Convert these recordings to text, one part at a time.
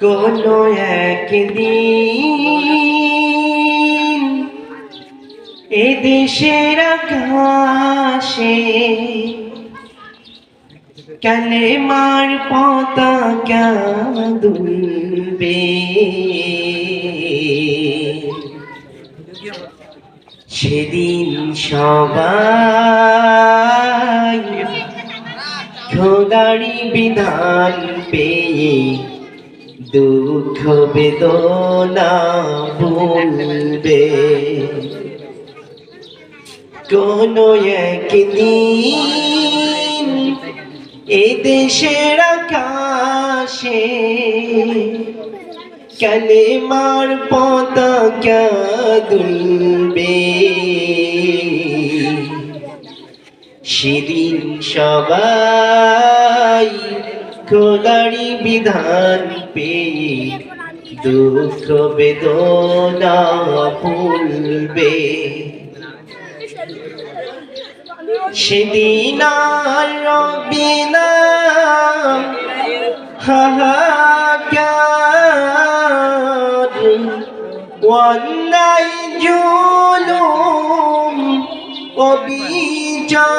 কোনো একদিন এদেশের আকাশে কালেমার পতাকা দুলবে। সেদিন সবাই খোদারি বিধান পেয়ে দুঃখ বেদনা ভুলবে কোনো একদিন এ দেশের আকাশে কালেমার পতাকা দুলবে। সেদিন সবাই খোদারি বিধান পেয়ে দুঃখ বেদনা ভুলবে। সেদিন আর রবে না অন্যায় জুলুম অবিচার।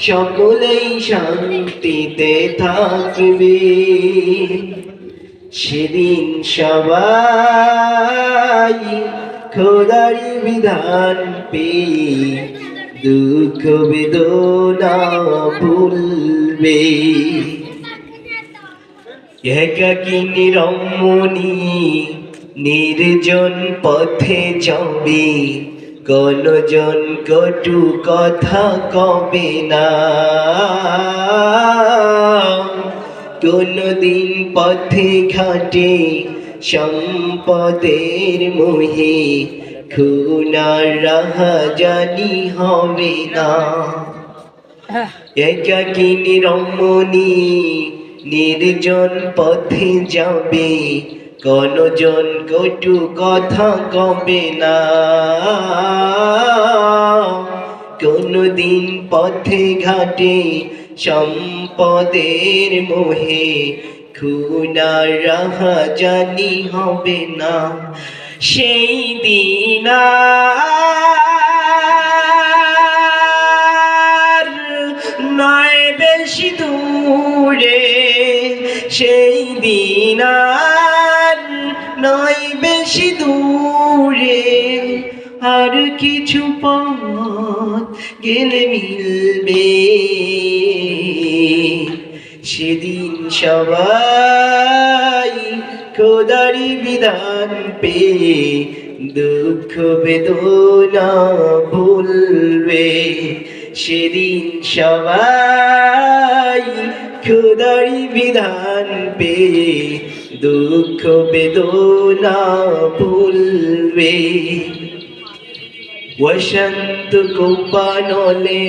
সকলেই শান্তিতে থাকবে। সেদিন সবাই খোদারি বিধান পেয়ে দুঃখ বেদনা ভুলবে। একাকিনী রমণী নির্জন পথে যাবে। কনজন কটু কথা কবে না? কোনদিন পথে ঘাটে সম্পদের মোহে খুনার রাহা জানি হবে না। একাকিনী রমণী নির্জন পথে যাবে? কনজন কটু কথা কবে না। কোনদিন পথে ঘাটে সম্পদের মোহে খুনার রাহা জানি হবে না। সেই দিন আর কিছু পথ গেলে মিলবে। সেদিন সবাই খোদারি বিধান পেয়ে দুঃখ বেদনা ভুলবে। সেদিন সবাই খোদারি বিধান পেয়ে দুঃখ বেদনা ভুলবে। বসন্ত কোপানলে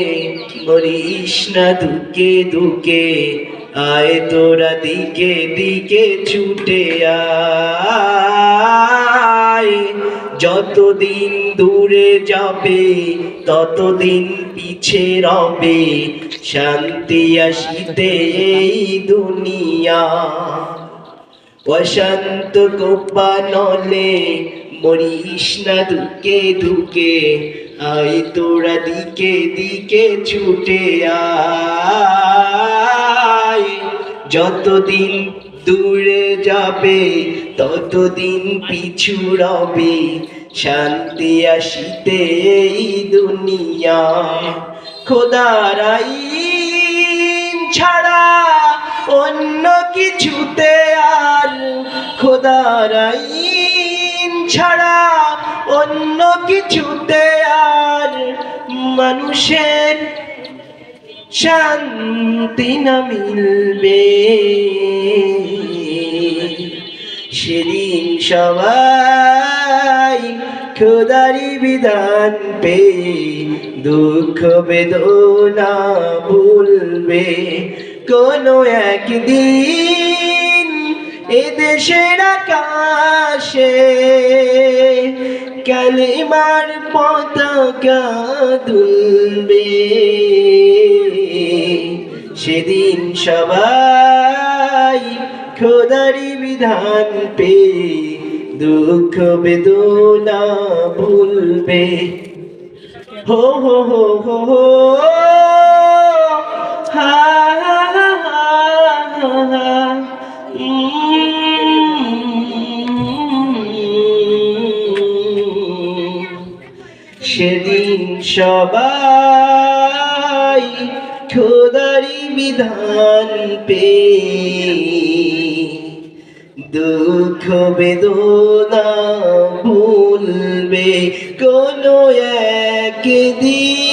মরিস না দুকে দুকে আয় তোরা দিকে দিকে ছুটে আয়। যতদিন দূরে যাবে, ততদিন পিছে রবে, শান্তি আসিতে এই দুনিয়া। বসন্ত কোপানলে মরিস না দুকে দুকে আই তোরা দিকে দিকে ছুটে আয়। যতদিন দূরে যাবে, ততদিন পিছু রবে, শান্তি আসিতে এই দুনিয়া। খোদারাই ছাড়া অন্য কিছুতে আর খোদার আইন ছাড়া অন্য কিছুতে আর মানুষের শান্তি না মিলবে। সেদিন সবাই খোদারি বিধান পে দুঃখ বেদনা ভুলবে। কোনো একদিন এদেশের আকাশে কালিমার পতাকা দুলবে। সেদিন সবাই খোদারি বিধান পে দুঃখ বেদনা ভুলবে। হো হো হো হো, হা। সেদিন সবাই খোদারি বিধান পে দুঃখ বেদনা ভুলবে কোনো একদিন।